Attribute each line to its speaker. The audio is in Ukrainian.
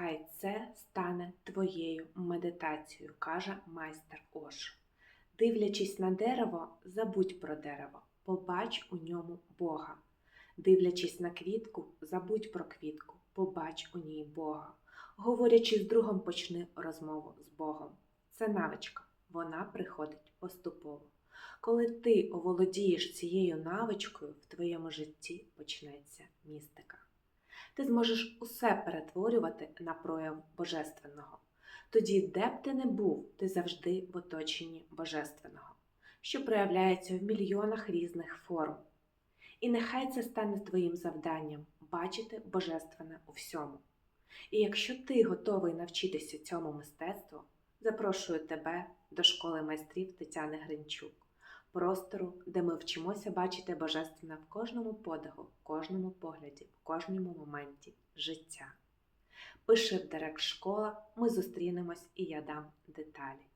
Speaker 1: нехай це стане твоєю медитацією, каже майстер Ош. Дивлячись на дерево, забудь про дерево, побач у ньому Бога. Дивлячись на квітку, забудь про квітку, побач у ній Бога. Говорячи з другом, почни розмову з Богом. Це навичка, вона приходить поступово. Коли ти оволодієш цією навичкою, в твоєму житті почнеться містика. Ти зможеш усе перетворювати на прояв Божественного. Тоді, де б ти не був, ти завжди в оточенні Божественного, що проявляється в мільйонах різних форм. І нехай це стане твоїм завданням бачити Божественне у всьому. І якщо ти готовий навчитися цьому мистецтву, запрошую тебе до школи майстрів Тетяни Гринчук, простору, де ми вчимося бачити Божественне в кожному подиху, в кожному погляді, в кожному моменті життя. Пиши в директ школа, ми зустрінемось і я дам деталі.